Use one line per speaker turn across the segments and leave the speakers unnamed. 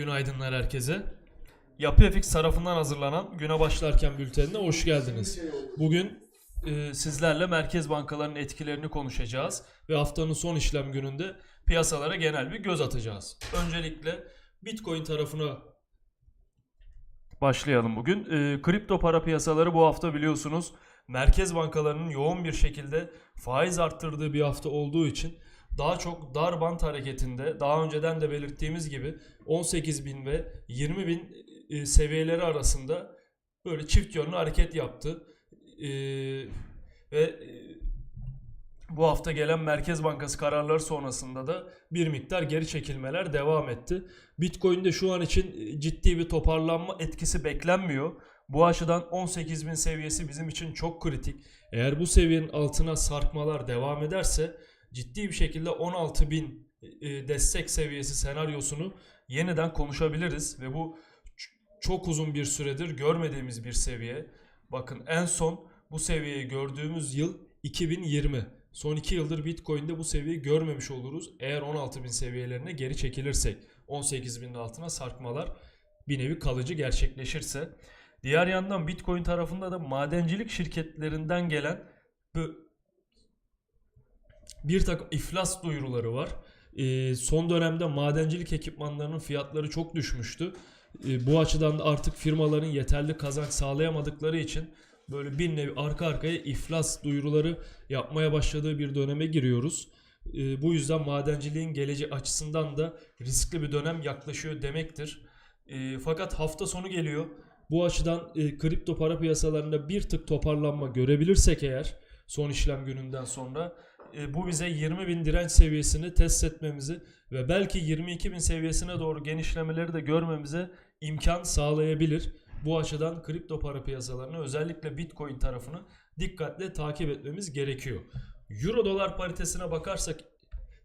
Günaydınlar herkese. Yapı FX tarafından hazırlanan güne başlarken bültenine hoş geldiniz. Bugün e, sizlerle merkez bankalarının etkilerini konuşacağız ve haftanın son işlem gününde piyasalara genel bir göz atacağız. Öncelikle Bitcoin tarafına başlayalım bugün. E, kripto para piyasaları bu hafta biliyorsunuz merkez bankalarının yoğun bir şekilde faiz arttırdığı bir hafta olduğu için daha çok dar bant hareketinde daha önceden de belirttiğimiz gibi 18.000 ve 20.000 e, seviyeleri arasında böyle çift yönlü hareket yaptı. E, ve e, bu hafta gelen Merkez Bankası kararları sonrasında da bir miktar geri çekilmeler devam etti. Bitcoin'de şu an için ciddi bir toparlanma etkisi beklenmiyor. Bu açıdan 18.000 seviyesi bizim için çok kritik. Eğer bu seviyenin altına sarkmalar devam ederse ciddi bir şekilde 16.000 e, destek seviyesi senaryosunu yeniden konuşabiliriz ve bu çok uzun bir süredir görmediğimiz bir seviye. Bakın en son bu seviyeyi gördüğümüz yıl 2020. Son 2 yıldır Bitcoin'de bu seviyeyi görmemiş oluruz. Eğer 16.000 seviyelerine geri çekilirsek 18.000'in altına sarkmalar bir nevi kalıcı gerçekleşirse. Diğer yandan Bitcoin tarafında da madencilik şirketlerinden gelen bir takım iflas duyuruları var. Ee, son dönemde madencilik ekipmanlarının fiyatları çok düşmüştü. Ee, bu açıdan da artık firmaların yeterli kazanç sağlayamadıkları için böyle bir nevi arka arkaya iflas duyuruları yapmaya başladığı bir döneme giriyoruz. Ee, bu yüzden madenciliğin geleceği açısından da riskli bir dönem yaklaşıyor demektir. Fakat hafta sonu geliyor. Bu açıdan e, kripto para piyasalarında bir tık toparlanma görebilirsek eğer son işlem gününden sonra e, bu bize 20 bin direnç seviyesini test etmemizi ve belki 22 bin seviyesine doğru genişlemeleri de görmemize imkan sağlayabilir. Bu açıdan kripto para piyasalarını özellikle Bitcoin tarafını dikkatle takip etmemiz gerekiyor. Euro dolar paritesine bakarsak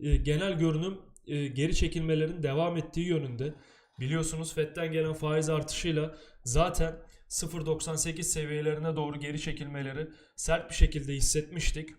e, genel görünüm e, geri çekilmelerin devam ettiği yönünde. Biliyorsunuz FED'den gelen faiz artışıyla zaten 0.98 seviyelerine doğru geri çekilmeleri sert bir şekilde hissetmiştik.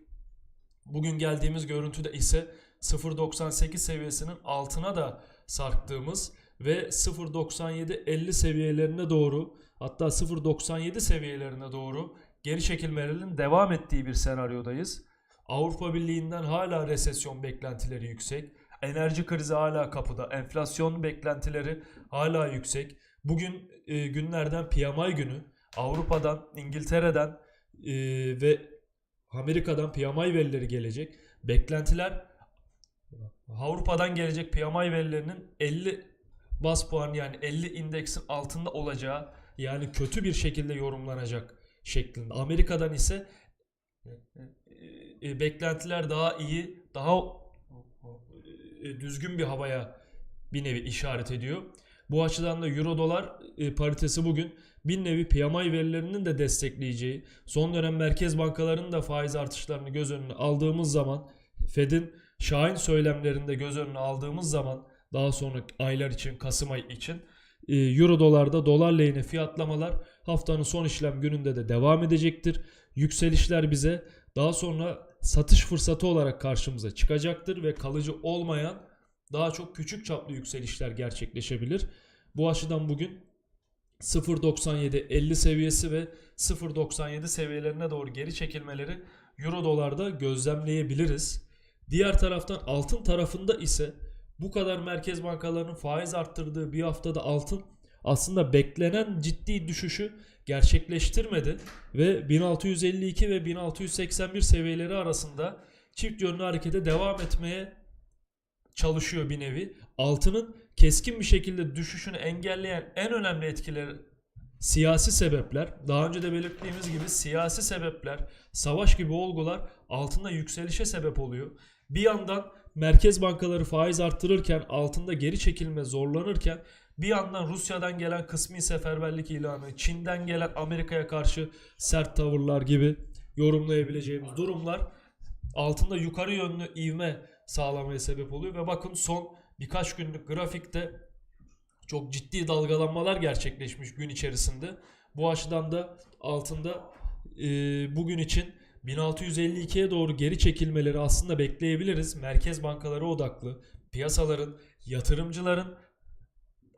Bugün geldiğimiz görüntüde ise 0.98 seviyesinin altına da sarktığımız ve 0.97-50 seviyelerine doğru hatta 0.97 seviyelerine doğru geri çekilmelerin devam ettiği bir senaryodayız. Avrupa Birliği'nden hala resesyon beklentileri yüksek. Enerji krizi hala kapıda. Enflasyon beklentileri hala yüksek. Bugün e, günlerden PMI günü. Avrupa'dan, İngiltere'den e, ve Amerika'dan PMI verileri gelecek. Beklentiler Avrupa'dan gelecek PMI verilerinin 50 bas puan yani 50 indeksin altında olacağı yani kötü bir şekilde yorumlanacak şeklinde. Amerika'dan ise e, beklentiler daha iyi, daha e, düzgün bir havaya bir nevi işaret ediyor. Bu açıdan da Euro dolar e, paritesi bugün bir nevi PMI verilerinin de destekleyeceği, son dönem merkez bankalarının da faiz artışlarını göz önüne aldığımız zaman, Fed'in şahin söylemlerinde göz önüne aldığımız zaman daha sonraki aylar için, Kasım ayı için e, Euro dolarda dolar lehine fiyatlamalar haftanın son işlem gününde de devam edecektir. Yükselişler bize daha sonra satış fırsatı olarak karşımıza çıkacaktır ve kalıcı olmayan daha çok küçük çaplı yükselişler gerçekleşebilir. Bu açıdan bugün 0.97-50 seviyesi ve 0.97 seviyelerine doğru geri çekilmeleri Euro dolarda gözlemleyebiliriz. Diğer taraftan altın tarafında ise bu kadar merkez bankalarının faiz arttırdığı bir haftada altın aslında beklenen ciddi düşüşü gerçekleştirmedi ve 1652 ve 1681 seviyeleri arasında çift yönlü harekete devam etmeye çalışıyor bir nevi. Altının keskin bir şekilde düşüşünü engelleyen en önemli etkileri siyasi sebepler. Daha önce de belirttiğimiz gibi siyasi sebepler, savaş gibi olgular altında yükselişe sebep oluyor. Bir yandan merkez bankaları faiz arttırırken altında geri çekilme zorlanırken bir yandan Rusya'dan gelen kısmi seferberlik ilanı, Çin'den gelen Amerika'ya karşı sert tavırlar gibi yorumlayabileceğimiz durumlar altında yukarı yönlü ivme sağlamaya sebep oluyor ve bakın son birkaç günlük grafikte çok ciddi dalgalanmalar gerçekleşmiş gün içerisinde. Bu açıdan da altında e, bugün için 1652'ye doğru geri çekilmeleri aslında bekleyebiliriz. Merkez bankaları odaklı piyasaların, yatırımcıların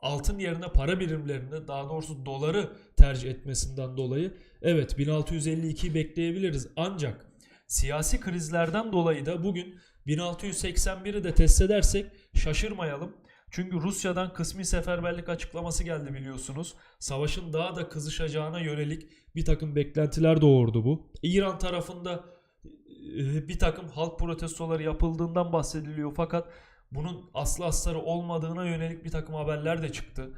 altın yerine para birimlerini daha doğrusu doları tercih etmesinden dolayı evet 1652'yi bekleyebiliriz. Ancak siyasi krizlerden dolayı da bugün 1681'i de test edersek şaşırmayalım. Çünkü Rusya'dan kısmi seferberlik açıklaması geldi biliyorsunuz. Savaşın daha da kızışacağına yönelik bir takım beklentiler doğurdu bu. İran tarafında e, bir takım halk protestoları yapıldığından bahsediliyor fakat bunun aslı astarı olmadığına yönelik bir takım haberler de çıktı.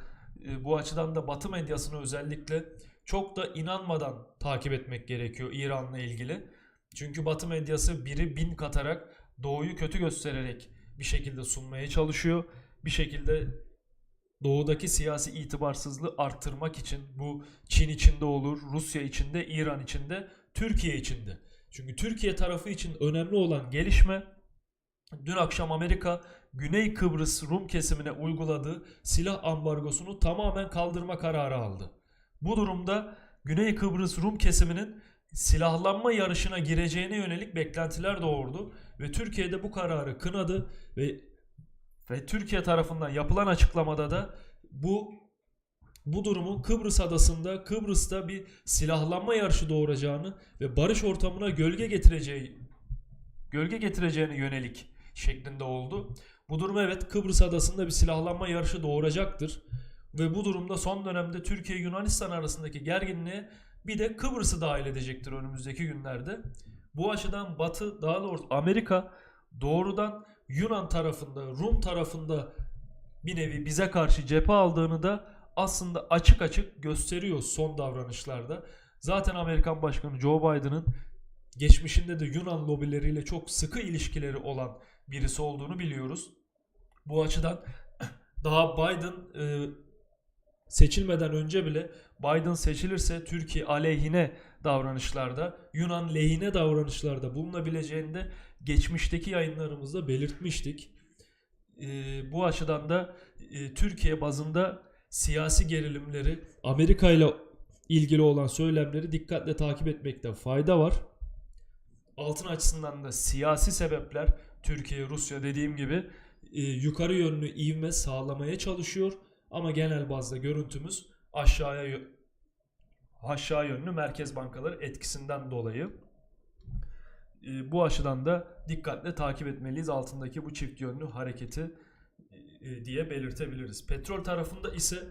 E, Bu açıdan da Batı medyasını özellikle çok da inanmadan takip etmek gerekiyor İran'la ilgili. Çünkü Batı medyası biri bin katarak Doğu'yu kötü göstererek bir şekilde sunmaya çalışıyor. Bir şekilde Doğu'daki siyasi itibarsızlığı arttırmak için bu Çin içinde olur, Rusya içinde, İran içinde, Türkiye içinde. Çünkü Türkiye tarafı için önemli olan gelişme dün akşam Amerika Güney Kıbrıs Rum kesimine uyguladığı silah ambargosunu tamamen kaldırma kararı aldı. Bu durumda Güney Kıbrıs Rum kesiminin silahlanma yarışına gireceğine yönelik beklentiler doğurdu ve Türkiye'de bu kararı kınadı ve ve Türkiye tarafından yapılan açıklamada da bu bu durumun Kıbrıs adasında Kıbrıs'ta bir silahlanma yarışı doğuracağını ve barış ortamına gölge getireceği gölge getireceğine yönelik şeklinde oldu. Bu durum evet Kıbrıs adasında bir silahlanma yarışı doğuracaktır. Ve bu durumda son dönemde Türkiye Yunanistan arasındaki gerginliğe bir de Kıbrıs'ı dahil edecektir önümüzdeki günlerde. Bu açıdan Batı daha doğrusu Amerika doğrudan Yunan tarafında, Rum tarafında bir nevi bize karşı cephe aldığını da aslında açık açık gösteriyor son davranışlarda. Zaten Amerikan Başkanı Joe Biden'ın geçmişinde de Yunan lobileriyle çok sıkı ilişkileri olan birisi olduğunu biliyoruz. Bu açıdan daha Biden e, seçilmeden önce bile Biden seçilirse Türkiye aleyhine davranışlarda, Yunan lehine davranışlarda bulunabileceğini de geçmişteki yayınlarımızda belirtmiştik. E, bu açıdan da e, Türkiye bazında siyasi gerilimleri, Amerika ile ilgili olan söylemleri dikkatle takip etmekte fayda var. Altın açısından da siyasi sebepler Türkiye, Rusya dediğim gibi e, yukarı yönlü ivme sağlamaya çalışıyor ama genel bazda görüntümüz aşağıya aşağı yönlü merkez bankaları etkisinden dolayı. E, bu açıdan da dikkatle takip etmeliyiz altındaki bu çift yönlü hareketi e, diye belirtebiliriz. Petrol tarafında ise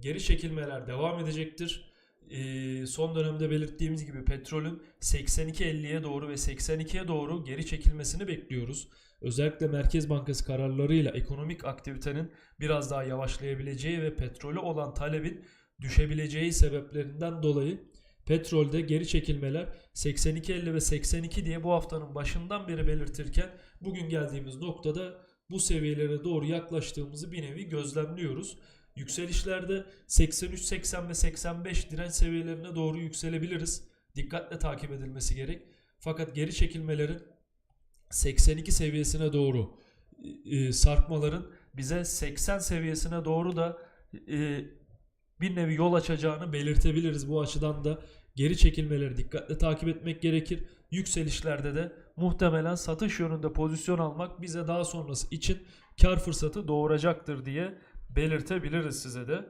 geri çekilmeler devam edecektir. E, son dönemde belirttiğimiz gibi petrolün 82.50'ye doğru ve 82'ye doğru geri çekilmesini bekliyoruz. Özellikle Merkez Bankası kararlarıyla ekonomik aktivitenin biraz daha yavaşlayabileceği ve petrole olan talebin düşebileceği sebeplerinden dolayı petrolde geri çekilmeler 82.50 ve 82 diye bu haftanın başından beri belirtirken bugün geldiğimiz noktada bu seviyelere doğru yaklaştığımızı bir nevi gözlemliyoruz. Yükselişlerde 83, 80 ve 85 direnç seviyelerine doğru yükselebiliriz. Dikkatle takip edilmesi gerek. Fakat geri çekilmelerin 82 seviyesine doğru e, sarkmaların bize 80 seviyesine doğru da e, bir nevi yol açacağını belirtebiliriz. Bu açıdan da geri çekilmeleri dikkatle takip etmek gerekir. Yükselişlerde de muhtemelen satış yönünde pozisyon almak bize daha sonrası için kar fırsatı doğuracaktır diye belirtebiliriz size de.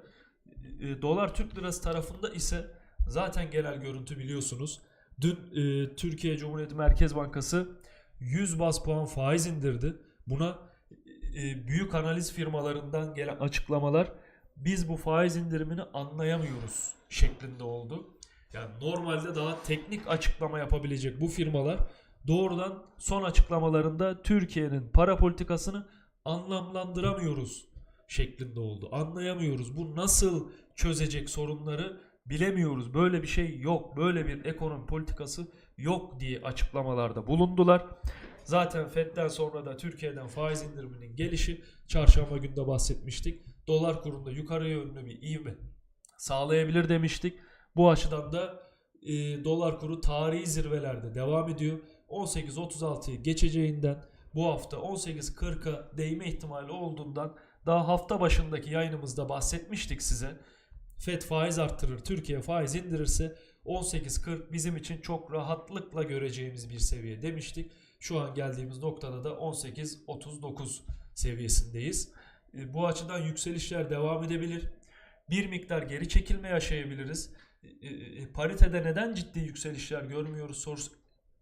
E, Dolar Türk Lirası tarafında ise zaten genel görüntü biliyorsunuz. Dün e, Türkiye Cumhuriyeti Merkez Bankası 100 bas puan faiz indirdi. Buna e, büyük analiz firmalarından gelen açıklamalar biz bu faiz indirimini anlayamıyoruz şeklinde oldu. Yani normalde daha teknik açıklama yapabilecek bu firmalar doğrudan son açıklamalarında Türkiye'nin para politikasını anlamlandıramıyoruz şeklinde oldu. Anlayamıyoruz. Bu nasıl çözecek sorunları bilemiyoruz. Böyle bir şey yok. Böyle bir ekonomi politikası yok diye açıklamalarda bulundular. Zaten FED'den sonra da Türkiye'den faiz indiriminin gelişi çarşamba günde bahsetmiştik. Dolar kurunda yukarı yönlü bir ivme sağlayabilir demiştik. Bu açıdan da e, dolar kuru tarihi zirvelerde devam ediyor. 18.36'yı geçeceğinden bu hafta 18.40'a değme ihtimali olduğundan daha hafta başındaki yayınımızda bahsetmiştik size. FED faiz arttırır, Türkiye faiz indirirse 18.40 bizim için çok rahatlıkla göreceğimiz bir seviye demiştik. Şu an geldiğimiz noktada da 18.39 seviyesindeyiz. E, bu açıdan yükselişler devam edebilir. Bir miktar geri çekilme yaşayabiliriz. E, e, paritede neden ciddi yükselişler görmüyoruz sorusu,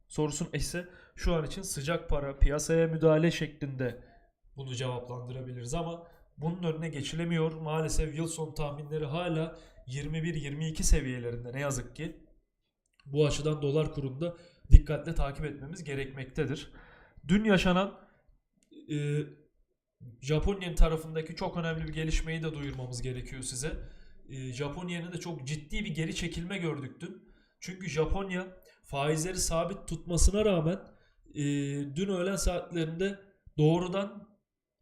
sorusun ise şu an için sıcak para piyasaya müdahale şeklinde bunu cevaplandırabiliriz ama bunun önüne geçilemiyor. Maalesef yıl sonu tahminleri hala 21-22 seviyelerinde ne yazık ki. Bu açıdan dolar kurunda dikkatle takip etmemiz gerekmektedir. Dün yaşanan e, Japonya'nın tarafındaki çok önemli bir gelişmeyi de duyurmamız gerekiyor size. E, Japonya'nın da çok ciddi bir geri çekilme gördük dün. Çünkü Japonya faizleri sabit tutmasına rağmen e, dün öğlen saatlerinde doğrudan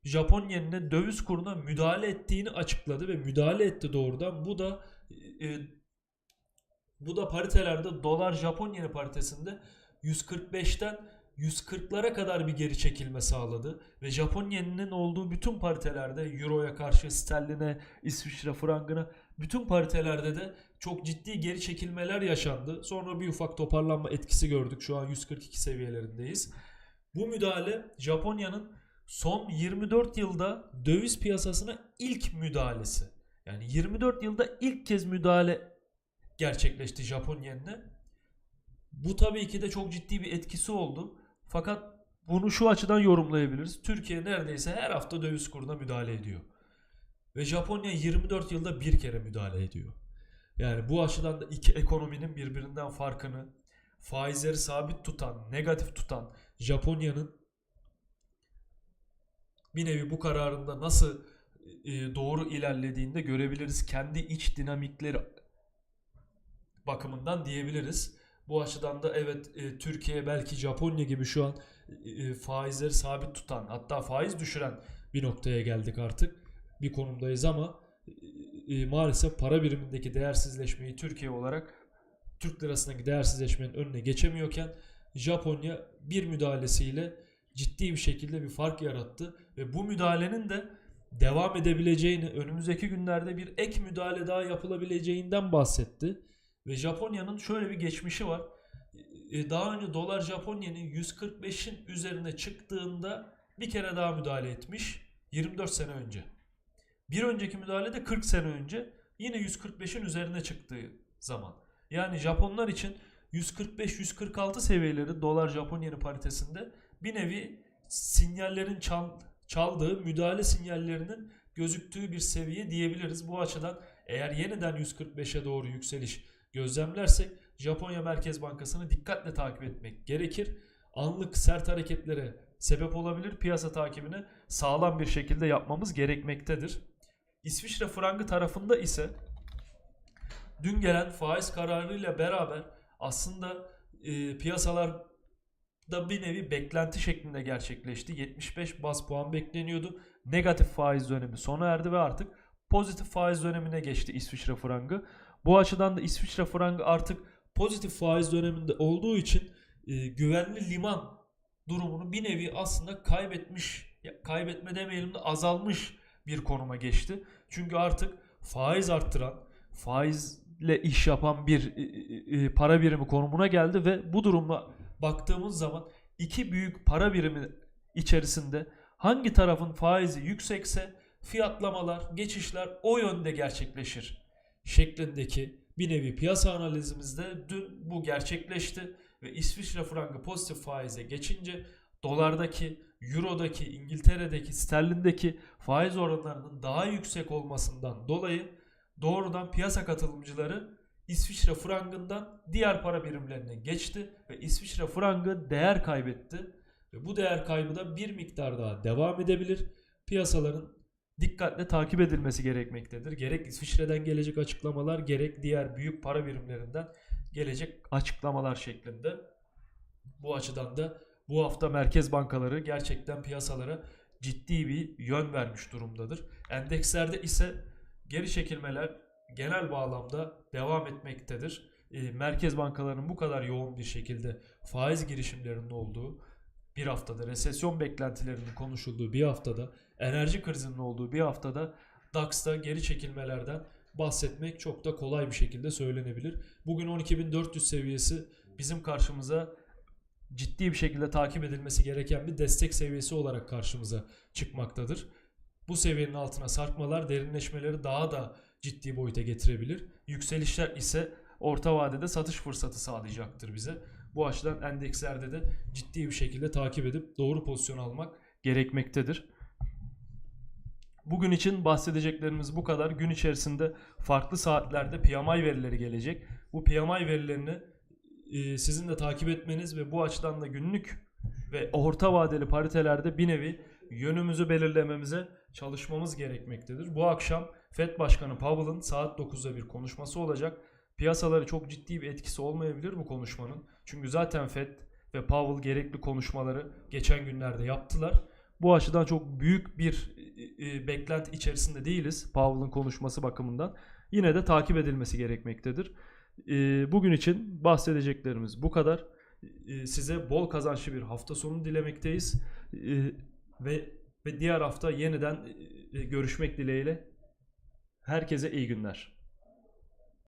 Japon yenine döviz kuruna müdahale ettiğini açıkladı ve müdahale etti doğrudan. Bu da e, bu da paritelerde dolar Japon yeni paritesinde 145'ten 140'lara kadar bir geri çekilme sağladı ve Japon yeninin olduğu bütün paritelerde Euro'ya karşı sterline, İsviçre frangına bütün paritelerde de çok ciddi geri çekilmeler yaşandı. Sonra bir ufak toparlanma etkisi gördük. Şu an 142 seviyelerindeyiz. Bu müdahale Japonya'nın son 24 yılda döviz piyasasına ilk müdahalesi. Yani 24 yılda ilk kez müdahale gerçekleşti Japon yenine. Bu tabii ki de çok ciddi bir etkisi oldu. Fakat bunu şu açıdan yorumlayabiliriz. Türkiye neredeyse her hafta döviz kuruna müdahale ediyor. Ve Japonya 24 yılda bir kere müdahale ediyor. Yani bu açıdan da iki ekonominin birbirinden farkını, faizleri sabit tutan, negatif tutan Japonya'nın bir nevi bu kararında nasıl e, doğru ilerlediğini de görebiliriz. Kendi iç dinamikleri bakımından diyebiliriz. Bu açıdan da evet e, Türkiye belki Japonya gibi şu an e, faizleri sabit tutan hatta faiz düşüren bir noktaya geldik artık. Bir konumdayız ama e, maalesef para birimindeki değersizleşmeyi Türkiye olarak Türk lirasındaki değersizleşmenin önüne geçemiyorken Japonya bir müdahalesiyle ciddi bir şekilde bir fark yarattı ve bu müdahalenin de devam edebileceğini, önümüzdeki günlerde bir ek müdahale daha yapılabileceğinden bahsetti. Ve Japonya'nın şöyle bir geçmişi var. E, Daha önce dolar Japonya'nın 145'in üzerine çıktığında bir kere daha müdahale etmiş. 24 sene önce. Bir önceki müdahale de 40 sene önce yine 145'in üzerine çıktığı zaman. Yani Japonlar için 145-146 seviyeleri dolar Japon yeni paritesinde bir nevi sinyallerin çal, çaldığı müdahale sinyallerinin gözüktüğü bir seviye diyebiliriz. Bu açıdan eğer yeniden 145'e doğru yükseliş gözlemlersek Japonya Merkez Bankası'nı dikkatle takip etmek gerekir. Anlık sert hareketlere sebep olabilir. Piyasa takibini sağlam bir şekilde yapmamız gerekmektedir. İsviçre frangı tarafında ise dün gelen faiz kararıyla beraber aslında e, piyasalar da bir nevi beklenti şeklinde gerçekleşti. 75 bas puan bekleniyordu. Negatif faiz dönemi sona erdi ve artık pozitif faiz dönemine geçti İsviçre frangı. Bu açıdan da İsviçre frangı artık pozitif faiz döneminde olduğu için e, güvenli liman durumunu bir nevi aslında kaybetmiş, ya kaybetme demeyelim de azalmış bir konuma geçti. Çünkü artık faiz arttıran, faizle iş yapan bir e, e, para birimi konumuna geldi ve bu durumla baktığımız zaman iki büyük para birimi içerisinde hangi tarafın faizi yüksekse fiyatlamalar, geçişler o yönde gerçekleşir şeklindeki bir nevi piyasa analizimizde dün bu gerçekleşti ve İsviçre frangı pozitif faize geçince dolardaki, eurodaki, İngiltere'deki, sterlindeki faiz oranlarının daha yüksek olmasından dolayı doğrudan piyasa katılımcıları İsviçre frangından diğer para birimlerine geçti ve İsviçre frangı değer kaybetti. Ve bu değer kaybı da bir miktar daha devam edebilir. Piyasaların dikkatle takip edilmesi gerekmektedir. Gerek İsviçre'den gelecek açıklamalar gerek diğer büyük para birimlerinden gelecek açıklamalar şeklinde. Bu açıdan da bu hafta merkez bankaları gerçekten piyasalara ciddi bir yön vermiş durumdadır. Endekslerde ise geri çekilmeler genel bağlamda devam etmektedir. E, merkez bankalarının bu kadar yoğun bir şekilde faiz girişimlerinin olduğu bir haftada, resesyon beklentilerinin konuşulduğu bir haftada, enerji krizinin olduğu bir haftada DAX'ta geri çekilmelerden bahsetmek çok da kolay bir şekilde söylenebilir. Bugün 12.400 seviyesi bizim karşımıza ciddi bir şekilde takip edilmesi gereken bir destek seviyesi olarak karşımıza çıkmaktadır. Bu seviyenin altına sarkmalar derinleşmeleri daha da ciddi boyuta getirebilir. Yükselişler ise orta vadede satış fırsatı sağlayacaktır bize. Bu açıdan endekslerde de ciddi bir şekilde takip edip doğru pozisyon almak gerekmektedir. Bugün için bahsedeceklerimiz bu kadar. Gün içerisinde farklı saatlerde PMI verileri gelecek. Bu PMI verilerini e, sizin de takip etmeniz ve bu açıdan da günlük ve orta vadeli paritelerde bir nevi yönümüzü belirlememize çalışmamız gerekmektedir. Bu akşam Fed Başkanı Powell'ın saat 9'da bir konuşması olacak. Piyasaları çok ciddi bir etkisi olmayabilir bu konuşmanın. Çünkü zaten Fed ve Powell gerekli konuşmaları geçen günlerde yaptılar. Bu açıdan çok büyük bir e, e, beklenti içerisinde değiliz Powell'ın konuşması bakımından. Yine de takip edilmesi gerekmektedir. E, Bugün için bahsedeceklerimiz bu kadar. E, Size bol kazançlı bir hafta sonu dilemekteyiz. E, Ve ve diğer hafta yeniden e, görüşmek dileğiyle. Herkese iyi günler.